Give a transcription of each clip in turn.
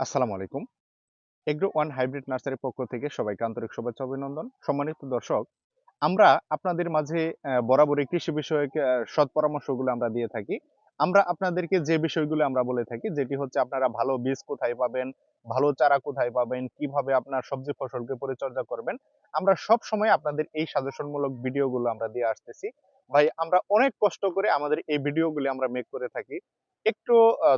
আসসালামু আলাইকুম। Agro one hybrid নার্সারির পক্ষ থেকে সবাইকে আন্তরিক শুভেচ্ছা অভিনন্দন। সম্মানিত দর্শক, আমরা আপনাদের মাঝে বরাবরই কৃষি বিষয়ক সৎ পরামর্শগুলো আমরা দিয়ে থাকি। আমরা আপনাদেরকে যে বিষয়গুলো আমরা বলে থাকি, যেটি হচ্ছে আপনারা ভালো বীজ কোথায় পাবেন, ভালো চারা কোথায় পাবেন, কীভাবে আপনার সবজি ফসলকে পরিচর্যা করবেন, আমরা সব সময় আপনাদের এই সাজেশনমূলক ভিডিওগুলো আমরা দিয়ে আসতেছি। ভাই, আমরা অনেক কষ্ট করে আমাদের এই ভিডিওগুলি আমরা মেক করে থাকি। একটু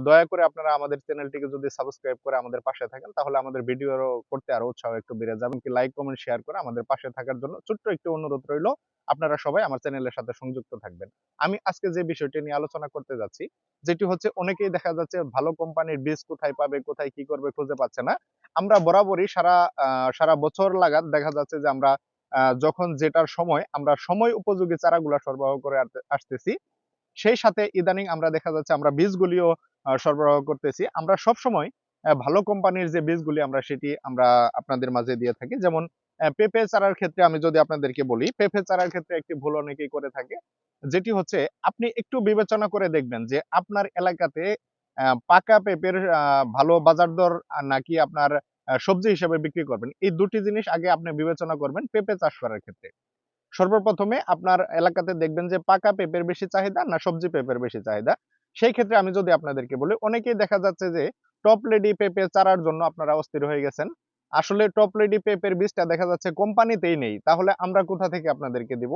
দয়া করে আপনারা আমাদের চ্যানেলটিকে যদি সাবস্ক্রাইব করে আমাদের পাশে থাকেন, তাহলে আমাদের ভিডিও করতে আরও উৎসাহ একটু বেড়ে যাবে। কি লাইক কমেন্ট শেয়ার করে আমাদের পাশে থাকার জন্য ছোট্ট একটু অনুরোধ রইল, আপনারা সবাই আমার চ্যানেলের সাথে সংযুক্ত থাকবেন। আমি আজকে যে বিষয়টি নিয়ে আলোচনা করতে যাচ্ছি, যেটি হচ্ছে অনেকেই দেখা যাচ্ছে ভালো কোম্পানির বীজ কোথায় পাবে, কোথায় কি করবে খুঁজে পাচ্ছে না। আমরা বরাবরই সারা সারা বছর লাগাত দেখা যাচ্ছে যে আমরা যখন যেটার সময় আমরা সময় উপযোগী চারাগুলা সরবরাহ করে আসতেছি, সেই সাথে ইদানিং আমরা দেখা যাচ্ছে আমরা বীজগুলিও সরবরাহ করতেছি। আমরা সব সময় ভালো কোম্পানির যে বীজগুলি আমরা সেটি আমরা আপনাদের মাঝে দিয়ে থাকি। যেমন পেঁপে চারার ক্ষেত্রে আমি যদি আপনাদেরকে বলি, পেঁপে চারার ক্ষেত্রে একটি ভুল অনেকেই করে থাকে। যেটি হচ্ছে, আপনি একটু বিবেচনা করে দেখবেন যে আপনার এলাকাতে পাকা পেঁপের ভালো বাজার দর নাকি আপনার সবজি হিসেবে বিক্রি করবেন। এই দুটি জিনিস আগে আপনি বিবেচনা করবেন পেঁপে চাষ করার ক্ষেত্রে। সর্বপ্রথমে আপনার এলাকাতে দেখবেন যে পাকা পেঁপের বেশি চাহিদা না সবজি পেঁপের বেশি চাহিদা। সেই ক্ষেত্রে আমি যদি আপনাদেরকে বলি, অনেকেই দেখা যাচ্ছে যে টপ লেডি পেঁপে চারার জন্য আপনারা অস্থির হয়ে গেছেন। আসলে টপ লেডি পেঁপের বীজটা দেখা যাচ্ছে কোম্পানিতেই নেই। তাহলে আমরা কোথা থেকে আপনাদেরকে দিব?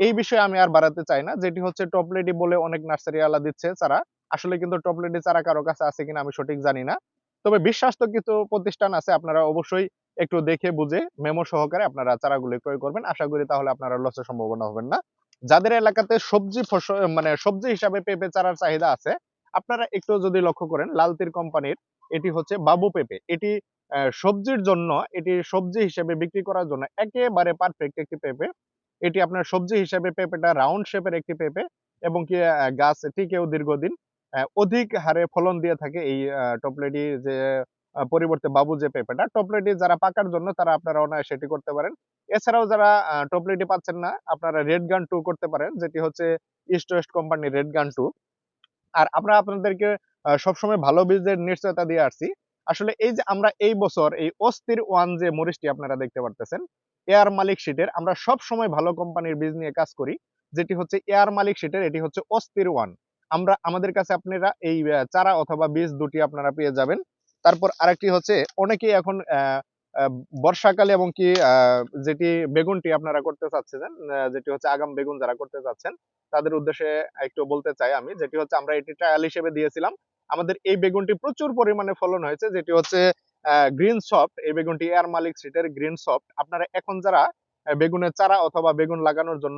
এই বিষয়ে আমি আর বাড়াতে চাই না। যেটি হচ্ছে টপ লেডি বলে অনেক নার্সারি আলা দিচ্ছে চারা। আসলে কিন্তু টপ লেডি চারা কারও কাছে আছে কিনা আমি সঠিক জানি না। তবে বিশ্বাস্ত কিছু প্রতিষ্ঠান আছে, আপনারা অবশ্যই একটু দেখে বুঝে মেমো সহকারে আপনারা চারাগুলি ক্রয় করবেন। আশা করি তাহলে আপনারা লসের সম্ভাবনা হবেন না। যাদের এলাকাতে সবজি ফসল মানে সবজি হিসাবে পেঁপে চারার চাহিদা আছে, আপনারা একটু যদি লক্ষ্য করেন, লালতির কোম্পানির এটি হচ্ছে বাবু পেঁপে। এটি সবজির জন্য, এটি সবজি হিসেবে বিক্রি করার জন্য একেবারে পারফেক্ট একটি পেঁপে। এটি আপনার সবজি হিসেবে পেঁপেটা রাউন্ড শেপের একটি পেঁপে এবং কি গাছ টিকেও দীর্ঘদিন অধিক হারে ফলন দিয়ে থাকে এই টপলেডি যে পরিবর্তে বাবু যে পেঁপেটা টপলেটি যারা পাকার জন্য তারা আপনারা অনায়াসে সেটি করতে পারেন। এছাড়াও যারা টপলেটি পাচ্ছেন না, আপনারা রেড গান টু করতে পারেন, যেটি হচ্ছে ইস্ট ওয়েস্ট কোম্পানির রেড গান টু আর আমরা আপনাদেরকে সবসময় ভালো বীজের নিশ্চয়তা দিয়ে আসছি। আসলে এই যে আমরা এই বছর এই অস্থির ওয়ান যে মরিচটি আপনারা দেখতে পারতেছেন, এয়ার মালিক শিটের, আমরা সব সময় ভালো কোম্পানির বীজ নিয়ে কাজ করি, যেটি হচ্ছে এয়ার মালিক শিটের, এটি হচ্ছে অস্থির ওয়ান। আমরা, আমাদের কাছে আপনারা এই চারা অথবা বীজ দুটি আপনারা পেয়ে যাবেন। তারপর আরেকটি হচ্ছে, অনেকেই এখন বর্ষাকালে এবং কি যেটি বেগুনটি আপনারা করতে চাচ্ছেন যেটি হচ্ছে আগাম বেগুন যারা করতে চাচ্ছেন, তাদের উদ্দেশ্যে একটু বলতে চাই আমি, যেটি হচ্ছে আমরা এটি ট্রায়াল হিসেবে দিয়েছিলাম। আমাদের এই বেগুনটি প্রচুর পরিমাণে ফলন হয়েছে, যেটি হচ্ছে গ্রিন সফট এই বেগুনটি এয়ার মালিক সিটের গ্রিন সফট আপনারা এখন যারা বেগুনের চারা অথবা বেগুন লাগানোর জন্য